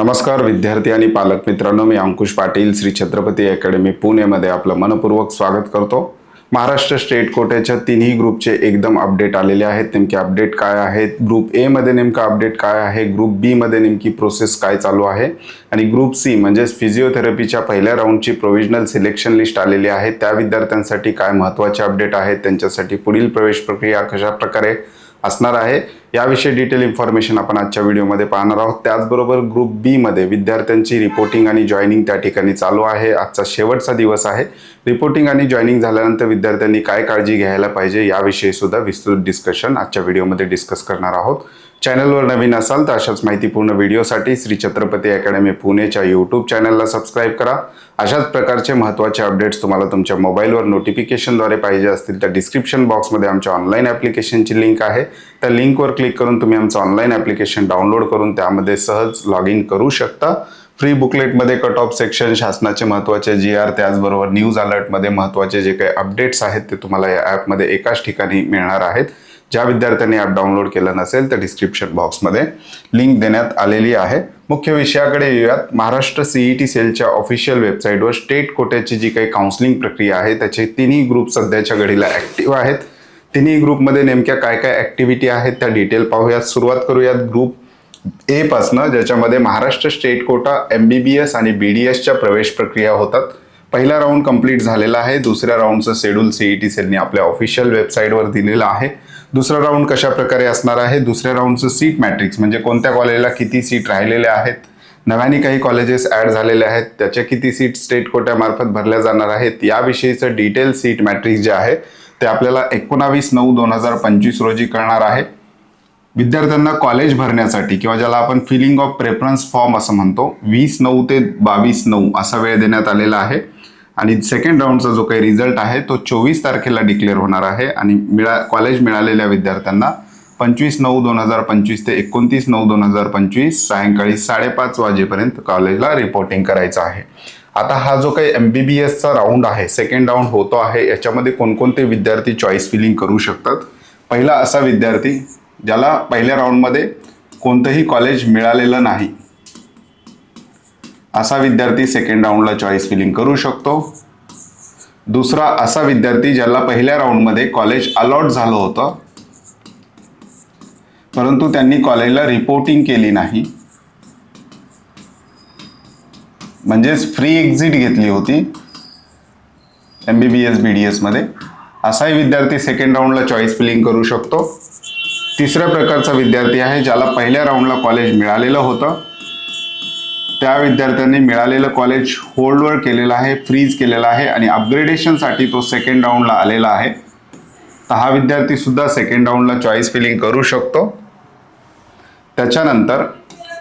नमस्कार विद्यार्थी आणि पालक मित्रांनो मी अंकुश पाटील श्री छत्रपती अकॅडमी पुणेमध्ये आपलं मनपूर्वक स्वागत करतो. महाराष्ट्र स्टेट कोट्याच्या तिन्ही ग्रुपचे एकदम अपडेट आलेले आहेत. नेमके अपडेट काय आहेत? ग्रुप एमध्ये नेमका अपडेट काय आहे? ग्रुप बीमध्ये नेमकी प्रोसेस काय चालू आहे? आणि ग्रुप सी म्हणजेच फिजिओथेरपीच्या पहिल्या राऊंडची प्रोव्हिजनल सिलेक्शन लिस्ट आलेली आहे. त्या विद्यार्थ्यांसाठी काय महत्त्वाचे अपडेट आहेत? त्यांच्यासाठी पुढील प्रवेश प्रक्रिया कशा प्रकारे असणार आहे. याविषयी डिटेल इन्फॉर्मेशन आपण आजच्या व्हिडिओमध्ये पाहणार आहोत. त्याचबरोबर ग्रुप बीमध्ये विद्यार्थ्यांची रिपोर्टिंग आणि जॉईनिंग त्या ठिकाणी चालू आहे. आजचा शेवटचा दिवस आहे. रिपोर्टिंग आणि जॉईनिंग झाल्यानंतर विद्यार्थ्यांनी काय काळजी घ्यायला पाहिजे याविषयी सुद्धा विस्तृत डिस्कशन आजच्या व्हिडिओमध्ये डिस्कस करणार आहोत. चॅनलवर नवीन असाल तर अशाच माहितीपूर्ण व्हिडिओसाठी श्री छत्रपती अकॅडमी पुणेच्या यूट्यूब चॅनलला सबस्क्राईब करा. अशाच प्रकारचे महत्त्वाचे अपडेट्स तुम्हाला तुमच्या मोबाईलवर नोटिफिकेशनद्वारे पाहिजे असतील तर डिस्क्रिप्शन बॉक्समध्ये आमच्या ऑनलाईन ॲप्लिकेशनची लिंक आहे. त्या लिंकवर क्लिक करून तुम्ही आमचं ऑनलाईन ॲप्लिकेशन डाउनलोड करून त्यामध्ये सहज लॉग इन करू शकता. फ्री बुकलेटमध्ये कट ऑफ सेक्शन शासनाचे महत्त्वाचे जी आर त्याचबरोबर न्यूज अलर्टमध्ये महत्त्वाचे जे काही अपडेट्स आहेत ते तुम्हाला या ॲपमध्ये एकाच ठिकाणी मिळणार आहेत. ज्या विद्यार्थ्यांनी ॲप डाउनलोड केलं नसेल तर डिस्क्रिप्शन बॉक्समध्ये लिंक देण्यात आलेली आहे. मुख्य विषयाकडे येऊयात. महाराष्ट्र सीई टी सेलच्या ऑफिशियल वेबसाईटवर स्टेट कोट्याची जी काही काउन्सिलिंग प्रक्रिया आहे त्याचे तिन्ही ग्रुप सध्याच्या घडीला ॲक्टिव्ह आहेत. तिन्ही ग्रुपमध्ये नेमक्या काय काय ॲक्टिव्हिटी आहेत त्या डिटेल पाहूयात. सुरुवात करूयात ग्रुप ए पासनं ज्याच्यामध्ये Maharashtra state quota M B B S आणि बी डी एसच्या प्रवेश प्रक्रिया होतात. पहिला राऊंड कंप्लीट झालेला आहे. दुसऱ्या राऊंडचं शेड्यूल सीई टी सेलने आपल्या ऑफिशियल वेबसाईटवर दिलेलं आहे. दुसरा राऊंड कशा प्रकारे असणार आहे? दुसऱ्या राऊंडचं सीट मॅट्रिक्स म्हणजे कोणत्या कॉलेजला किती सीट राहिलेले आहेत? नव्याने काही कॉलेजेस ॲड झालेले आहेत. त्याच्या किती सीट स्टेट कोट्यामार्फत भरल्या जाणार आहेत? याविषयीचं डिटेल सीट मॅट्रिक्स जे आहे ते आपल्याला एकोणावीस नऊ दोन हजार पंचवीस रोजी कळणार आहे. विद्यार्थ्यांना कॉलेज भरण्यासाठी किंवा ज्याला आपण फिलिंग ऑफ प्रेफरन्स फॉर्म असं म्हणतो वीस नऊ ते बावीस नऊ असा वेळ देण्यात आलेला आहे. आणि सेकंड राऊंडचा जो काही रिझल्ट आहे तो चोवीस तारखेला डिक्लेअर होणार आहे. आणि मिळा कॉलेज मिळालेल्या विद्यार्थ्यांना पंचवीस नऊ दोन हजार पंचवीस ते एकोणतीस नऊ दोन हजार पंचवीस सायंकाळी साडेपाच वाजेपर्यंत कॉलेजला रिपोर्टिंग करायचं आहे. आता हा जो काही एम बी बी एसचा राऊंड आहे सेकंड राऊंड होतो आहे याच्यामध्ये कोणकोणते विद्यार्थी चॉईस फिलिंग करू शकतात? पहिला असा विद्यार्थी ज्याला पहिल्या राऊंडमध्ये कोणतंही कॉलेज मिळालेलं नाही असा विद्यार्थी सेकंड राऊंडला चॉईस फिलिंग करू शकतो. दुसरा असा विद्यार्थी ज्याला पहिल्या राऊंडमध्ये कॉलेज अलॉट झालं होतं परंतु त्यांनी कॉलेजला रिपोर्टिंग केली नाही. म्हणजेच फ्री एक्झिट घेतली होती. M B B S B D एसमध्ये असाही विद्यार्थी सेकंड राऊंडला चॉईस फिलिंग करू शकतो. तिसऱ्या प्रकारचा विद्यार्थी आहे ज्याला पहिल्या राऊंडला कॉलेज मिळालेलं होतं. त्या विद्यार्थ्यांनी मिळालेलं कॉलेज होल्डवर केलेलं आहे फ्रीज केलेलं आहे आणि अपग्रेडेशनसाठी तो सेकंड राऊंडला आलेला आहे. तर हा विद्यार्थीसुद्धा सेकंड राऊंडला चॉईस फिलिंग करू शकतो. त्याच्यानंतर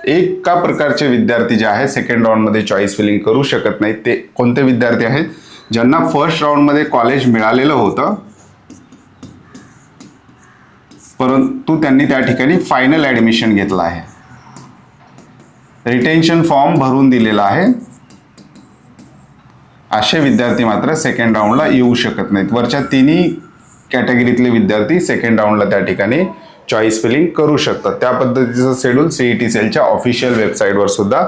एका प्रकारचे विद्यार्थी जे आहे सेकंड राऊंडमध्ये चॉईस फिलिंग करू शकत नाहीत. ते कोणते विद्यार्थी आहेत? ज्यांना फर्स्ट राऊंडमध्ये कॉलेज मिळालेलं होतं परंतु त्यांनी त्या ठिकाणी फायनल ॲडमिशन घेतलं आहे. रिटेन्शन फॉर्म भरून दिलेला आहे. असे विद्यार्थी मात्र सेकंड राऊंडला येऊ शकत नाहीत. वरच्या तिन्ही कॅटेगरीतले विद्यार्थी सेकंड राऊंडला त्या ठिकाणी चॉईस फिलिंग करू शकतात. त्या पद्धतीचं शेड्यूल सीई टी सेलच्या ऑफिशियल वेबसाईटवर सुद्धा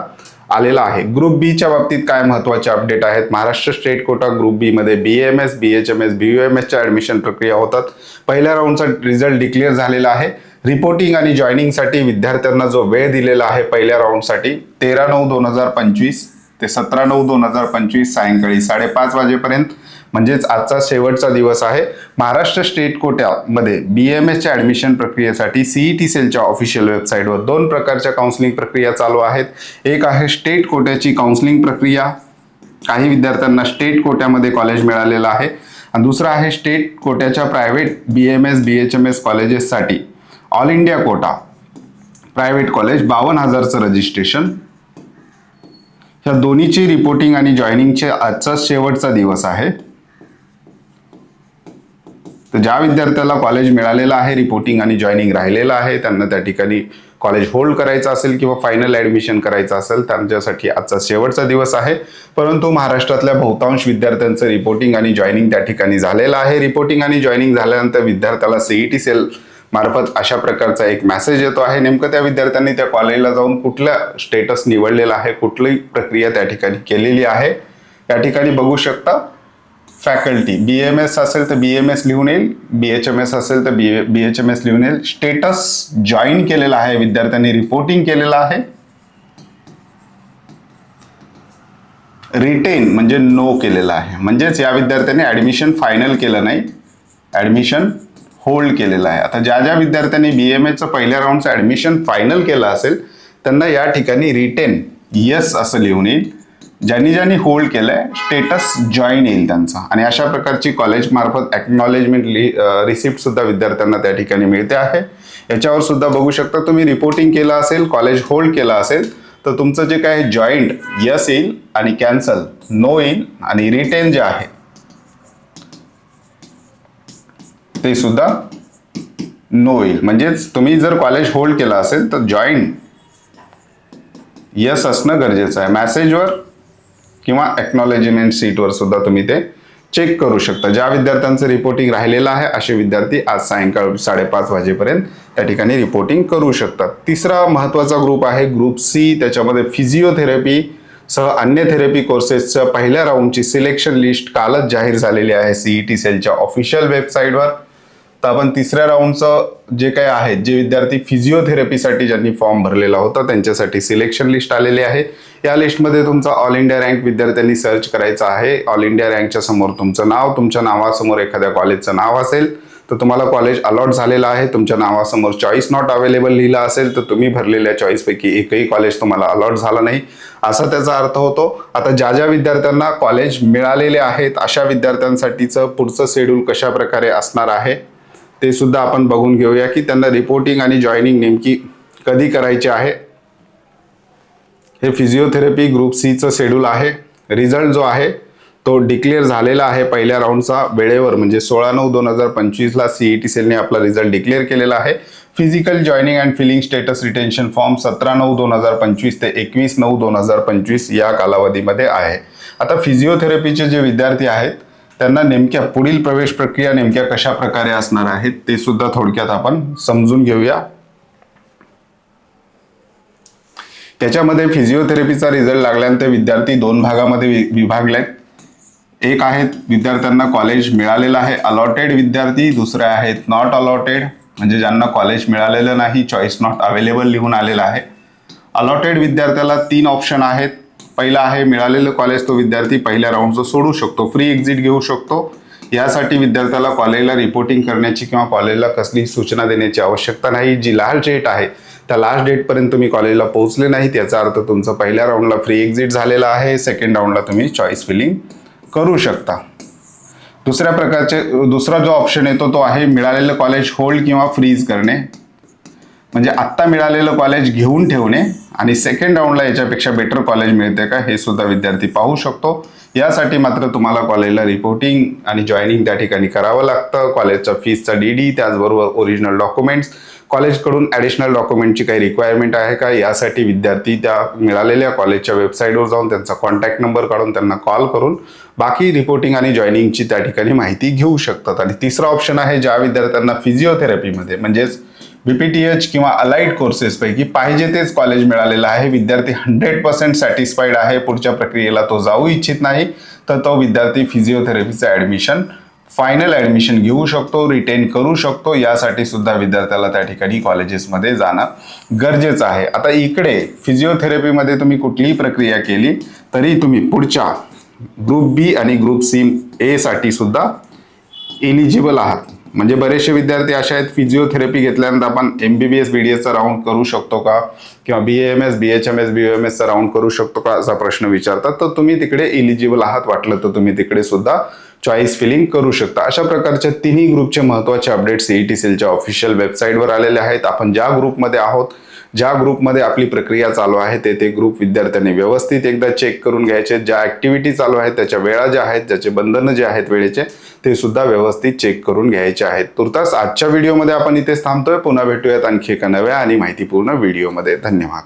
आलेला आहे. ग्रुप बीच्या बाबतीत काय महत्त्वाचे अपडेट आहेत? महाराष्ट्र स्टेट कोटा ग्रुप बीमध्ये B M S B H M S B U M एसच्या ॲडमिशन प्रक्रिया होतात. पहिल्या राऊंडचा रिझल्ट डिक्लेअर झालेला आहे. रिपोर्टिंग आणि जॉईनिंगसाठी विद्यार्थ्यांना जो वेळ दिलेला आहे पहिल्या राऊंडसाठी तेरा नऊ दोन हजार पंचवीस ते सतरा नऊ दोन हजार पंचवीस सायंकाळी साडेपाच वाजेपर्यंत म्हणजेच आजचा शेवटचा दिवस आहे. महाराष्ट्र स्टेट कोट्यामध्ये बी एम एसच्या ॲडमिशन प्रक्रियेसाठी सीई टी सेलच्या ऑफिशियल वेबसाईटवर दोन प्रकारच्या काउन्सिलिंग प्रक्रिया चालू आहेत. एक आहे स्टेट कोट्याची काउन्सिलिंग प्रक्रिया. काही विद्यार्थ्यांना स्टेट कोट्यामध्ये कॉलेज मिळालेलं आहे. आणि दुसरा आहे state कोट्याच्या private B M S B H M S कॉलेजेससाठी all India quota private college बावन्न हजारचं रजिस्ट्रेशन ह्या दोन्हीची रिपोर्टिंग आणि जॉईनिंगचे आजचा शेवटचा दिवस आहे. तर ज्या विद्यार्थ्याला कॉलेज मिळालेलं आहे रिपोर्टिंग आणि जॉईनिंग राहिलेलं आहे त्यांना त्या ठिकाणी कॉलेज होल्ड करायचं असेल किंवा फायनल ॲडमिशन करायचं असेल त्यांच्यासाठी आजचा शेवटचा दिवस आहे. परंतु महाराष्ट्रातल्या बहुतांश विद्यार्थ्यांचं रिपोर्टिंग आणि जॉईनिंग त्या ठिकाणी झालेलं आहे. रिपोर्टिंग आणि जॉईनिंग झाल्यानंतर विद्यार्थ्याला सीईटी सेल मार्फत अशा प्रकारचा एक मेसेज येतो आहे. नेमकं त्या विद्यार्थ्यांनी त्या कॉलेजला जाऊन कुठल्या स्टेटस निवडलेला आहे? कुठली प्रक्रिया त्या ठिकाणी केलेली आहे? त्या ठिकाणी बघू शकता फॅकल्टी बी एम एस असेल तर बी एम एस लिहून येईल. बी एच एम एस असेल तर B B H M S लिहून येईल. स्टेटस जॉईन केलेला आहे. विद्यार्थ्यांनी रिपोर्टिंग केलेलं आहे. रिटेन म्हणजे नो केलेला आहे. म्हणजेच या विद्यार्थ्यांनी ॲडमिशन फायनल केलं नाही. ॲडमिशन होल्ड केलेलं आहे. आता ज्या ज्या विद्यार्थ्यांनी बी एम एचं पहिल्या राऊंडचं ॲडमिशन फायनल केलं असेल त्यांना या ठिकाणी रिटेन यस असं लिहून येईल. ज्यांनी ज्यांनी होल्ड केलंय स्टेटस जॉईन येईल त्यांचा. आणि अशा प्रकारची कॉलेज मार्फत ॲक्नॉलेजमेंट रिसिप्ट सुद्धा विद्यार्थ्यांना त्या ठिकाणी मिळते आहे. याच्यावर सुद्धा बघू शकता तुम्ही रिपोर्टिंग केलं असेल कॉलेज होल्ड केलं असेल तर तुमचं जे काय जॉईंट यस येईल आणि कॅन्सल नो येईल आणि रिटेन जे आहे ते सुद्धा नो येईल म्हणजेच तुम्ही जर कॉलेज होल्ड केला असेल तर जॉईंट यस असणं गरजेचं आहे. मॅसेजवर किंवा एक्नॉलेजमेंट सीटवर सुद्धा तुम्ही ते चेक करू शकता. ज्या विद्यार्थ्यांचं रिपोर्टिंग राहिलेलं आहे असे विद्यार्थी आज सायंकाळ साडेपाच वाजेपर्यंत त्या ठिकाणी रिपोर्टिंग करू शकतात. तिसरा महत्त्वाचा ग्रुप आहे ग्रुप सी त्याच्यामध्ये फिजिओथेरपी सह अन्य थेरपी कोर्सेसच्या पहिल्या राऊंडची सिलेक्शन लिस्ट कालच जाहीर झालेली आहे. सीई टी सेलच्या ऑफिशियल वेबसाईटवर तर आपण तिसऱ्या राऊंडचं जे काय आहे जे विद्यार्थी फिजिओथेरपीसाठी ज्यांनी फॉर्म भरलेला होता त्यांच्यासाठी सिलेक्शन लिस्ट आलेली आहे. या लिस्टमध्ये तुमचा ऑल इंडिया रँक विद्यार्थ्यांनी सर्च करायचा आहे. ऑल इंडिया रँकच्या समोर तुमचं नाव तुमच्या नावासमोर एखाद्या कॉलेजचं नाव असेल तर तुम्हाला कॉलेज अलॉट झालेलं आहे. तुमच्या नावासमोर चॉईस नॉट अवेलेबल लिहिलं असेल तर तुम्ही भरलेल्या चॉईसपैकी एकही कॉलेज तुम्हाला अलॉट झालं नाही. असा त्याचा अर्थ होतो. आता ज्या ज्या विद्यार्थ्यांना कॉलेज मिळालेले आहेत अशा विद्यार्थ्यांसाठीचं पुढचं शेड्यूल कशा प्रकारे असणार आहे? ते सुद्धा आपण बघून घेऊया की त्यांना रिपोर्टिंग आणि जॉईनिंग नेमकी कधी करायची आहे. हे फिजिओथेरपी ग्रुप सीचं शेड्यूल आहे. रिझल्ट जो आहे तो डिक्लेअर झालेला आहे पहिल्या राऊंडचा वेळेवर म्हणजे सोळा नऊ दोन हजार पंचवीसला सीई टी सेलने आपला रिझल्ट डिक्लेअर केलेला आहे. Physical joining and filling status retention form सतरा नऊ दोन हजार पंचवीस ते एकवीस नऊ दोन हजार पंचवीस या कालावधीमध्ये आहे. आता फिजिओथेरपीचे जे विद्यार्थी आहेत त्यांना नेमक्या पुढील प्रवेश प्रक्रिया नेमक्या कशा प्रकारे असणार आहेत ते सुद्धा थोडक्यात आपण समजून घेऊया. त्याच्यामध्ये फिजिओथेरपीचा रिझल्ट लागल्यानंतर विद्यार्थी दोन भागामध्ये वि- आहेत एक आहेत विद्यार्थ्यांना कॉलेज मिळालेलं आहे अलॉटेड विद्यार्थी. दुसरे आहेत नॉट अलॉटेड म्हणजे ज्यांना कॉलेज मिळालेलं नाही चॉईस नॉट अवेलेबल लिहून आलेलं आहे. अलॉटेड विद्यार्थ्याला तीन ऑप्शन आहेत. पहिला आहे मिळालेलं कॉलेज तो विद्यार्थी पहिल्या राऊंडचं सोडू शकतो. फ्री एक्झिट घेऊ शकतो. यासाठी विद्यार्थ्याला कॉलेजला रिपोर्टिंग करण्याची किंवा कॉलेजला कसलीही सूचना देण्याची आवश्यकता नाही. जी लास्ट डेट आहे त्या लास्ट डेटपर्यंत तुम्ही कॉलेजला पोहोचले नाहीत. याचा अर्थ तुमचं पहिल्या राऊंडला फ्री एक्झिट झालेला आहे. सेकंड राऊंडला तुम्ही चॉईस फिलिंग करू शकता. दुसऱ्या प्रकारचे दुसरा जो ऑप्शन येतो तो आहे मिळालेलं कॉलेज होल्ड किंवा फ्रीज करणे. म्हणजे आत्ता मिळालेलं कॉलेज घेऊन ठेवणे आणि सेकंड राऊंडला याच्यापेक्षा बेटर कॉलेज मिळते का हे सुद्धा विद्यार्थी पाहू शकतो. यासाठी मात्र तुम्हाला कॉलेजला रिपोर्टिंग आणि जॉईनिंग त्या ठिकाणी करावं लागतं. कॉलेजचं फीसचा डी डी त्याचबरोबर ओरिजिनल डॉक्युमेंट्स कॉलेजकडून ॲडिशनल डॉक्युमेंटची काही रिक्वायरमेंट आहे का यासाठी विद्यार्थी त्या मिळालेल्या कॉलेजच्या वेबसाईटवर जाऊन त्यांचा कॉन्टॅक्ट नंबर काढून त्यांना कॉल करून बाकी रिपोर्टिंग आणि जॉईनिंगची त्या ठिकाणी माहिती घेऊ शकतात. आणि तिसरा ऑप्शन आहे ज्या विद्यार्थ्यांना फिजिओथेरपीमध्ये म्हणजेच बीपीटीएच किंवा अलाइड कोर्सेसपैकी पाहिजे तेच कॉलेज मिळालेलं आहे. विद्यार्थी हंड्रेड पर्सेंट सॅटिस्फाईड आहे. पुढच्या प्रक्रियेला तो जाऊ इच्छित नाही तर तो विद्यार्थी फिजिओथेरपीचं ॲडमिशन फायनल ॲडमिशन घेऊ शकतो रिटेन करू शकतो. यासाठी सुद्धा विद्यार्थ्याला त्या ठिकाणी कॉलेजेसमध्ये जाणं गरजेचं आहे. आता इकडे फिजिओथेरपीमध्ये तुम्ही कुठलीही प्रक्रिया केली तरी तुम्ही पुढच्या ग्रुप बी आणि ग्रुप सी एसाठी सुद्धा एलिजिबल आहात. म्हणजे बरेचसे विद्यार्थी असे आहेत फिजिओथेरपी घेतल्यानंतर आपण M B B S B D एसचा round करू शकतो का? किंवा B M S B H M S B M एसचा round करू शकतो का? असा प्रश्न विचारतात. तर तुम्ही तिकडे एलिजिबल आहात वाटलं तर तुम्ही तिकडे सुद्धा चॉईस फिलिंग करू शकता. अशा प्रकारच्या तिन्ही ग्रुपचे महत्त्वाचे अपडेट सीई टी सेलच्या ऑफिशियल वेबसाईटवर आलेले आहेत. आपण ज्या ग्रुपमध्ये आहोत ज्या ग्रुपमध्ये आपली प्रक्रिया चालू आहे ते ते ग्रुप विद्यार्थ्यांनी व्यवस्थित एकदा चेक करून घ्यायचे. ज्या ॲक्टिव्हिटी चालू आहेत त्याच्या वेळा ज्या आहेत ज्याचे बंधनं जे आहेत वेळेचे ते सुद्धा व्यवस्थित चेक करून घ्यायचे आहेत. तुर्तास आजच्या व्हिडिओमध्ये आपण इथेच थांबतोय. पुन्हा भेटूयात आणखी एका नव्या आणि माहितीपूर्ण व्हिडिओमध्ये धन्यवाद.